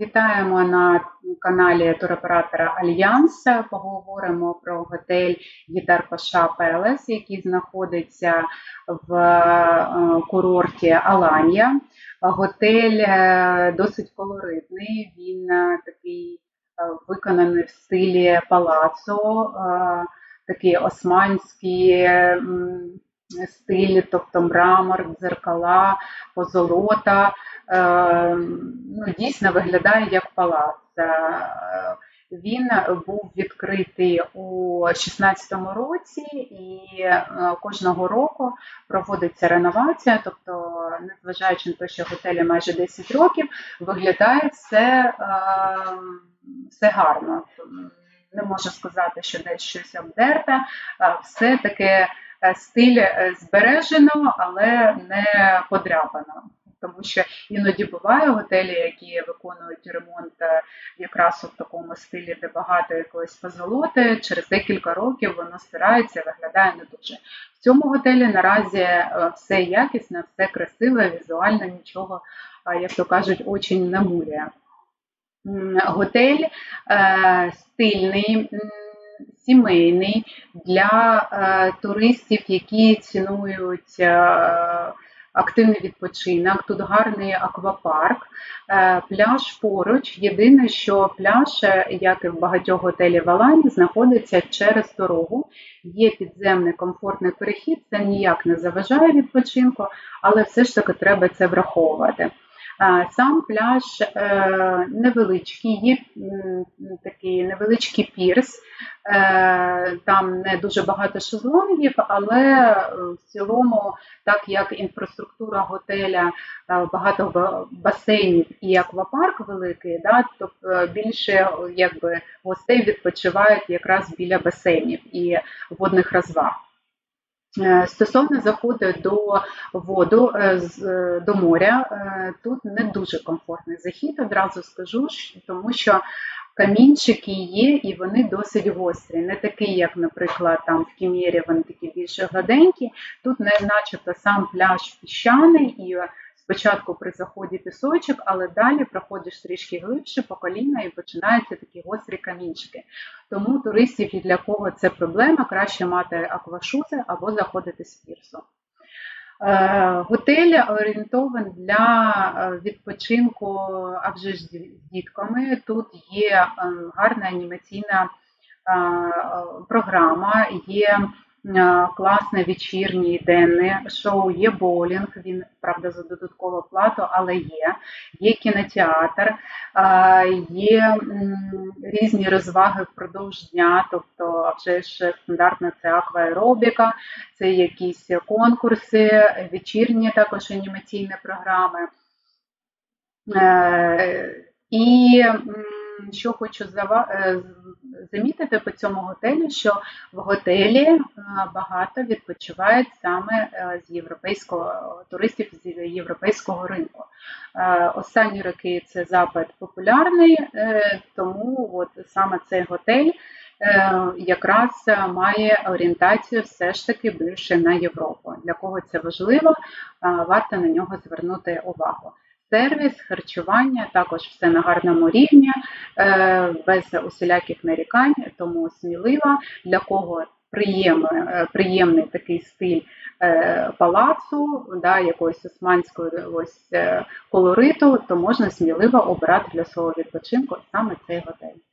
Вітаємо на каналі туроператора Альянс. Поговоримо про готель Гітар Паша Пелес, який знаходиться в е, курорті Аланія. Готель е, досить колоритний, він е, такий виконаний в стилі палацо, такий османський стиль, тобто мрамор, дзеркала, позолота. Е, ну, дійсно виглядає як палац. Е, він був відкритий у 16-му році, і е, кожного року проводиться реновація, тобто, незважаючи на те, що готелі майже 10 років, виглядає все, все гарно. Не можу сказати, що десь щось обдерте, все таке стиль збережено, але не подряпано тому що іноді буває готелі, які виконують ремонт е, якраз у такому стилі, де багато якоїсь позолоти, через декілька років воно стирається, виглядає не дуже. В цьому готелі наразі е, все якісне, все красиве, візуально нічого, як то кажуть, очі не муряє. Готель е, стильний. Сімейний для е, туристів, які цінують е, активний відпочинок, тут гарний аквапарк, е, пляж поруч. Єдине, що пляж, е, як і в багатьох готелів Алані, знаходиться через дорогу. Є підземний комфортний перехід, це ніяк не заважає відпочинку, але все ж таки треба це враховувати. Сам пляж е, невеличкий, є такий невеличкий пірс, е, там не дуже багато шезлонгів, але в цілому, так як інфраструктура готеля, е, багато басейнів і аквапарк великий, да, то більше якби, гостей відпочивають якраз біля басейнів і водних розваг. Е, стосовно заходу до воду е, е, до моря, тут не дуже комфортний захід, одразу скажу, тому що камінчики є і вони досить гострі. Не такі, як, наприклад, там в Кімєрі вони такі більш гладенькі. Тут не начебто сам пляж піщаний і спочатку при заході пісочок, але далі проходиш трішки глибше по коліна і починаються такі гострі камінчики. Тому туристів для кого це проблема, краще мати аквашузи або заходити з пірсу. Е, готель орієнтований для е, відпочинку а вже ж з дітками. Тут є ем, гарна анімаційна е, програма, є класне вечірнє денне шоу, є боулінг, він, правда, за додаткову плату, але є. Є кінотеатр, є різні розваги впродовж дня, тобто вже ж стандартна це акваеробіка, це якісь конкурси, вечірні також анімаційні програми. І що хочу е, замітити по цьому готелю, що в готелі е, багато відпочивають саме е, з європейського туристів з європейського ринку. Останні роки це запит популярний, тому от саме цей готель. Якраз має орієнтацію все ж таки більше на Європу. Для кого це важливо, варто на нього звернути увагу сервіс, харчування, також все на гарному рівні, е, без усіляких нарікань, тому смілива для кого приємний, е, приємний такий стиль е, палацу, да, якогось османської ось колориту, то можна сміливо обирати для свого відпочинку саме цей готель.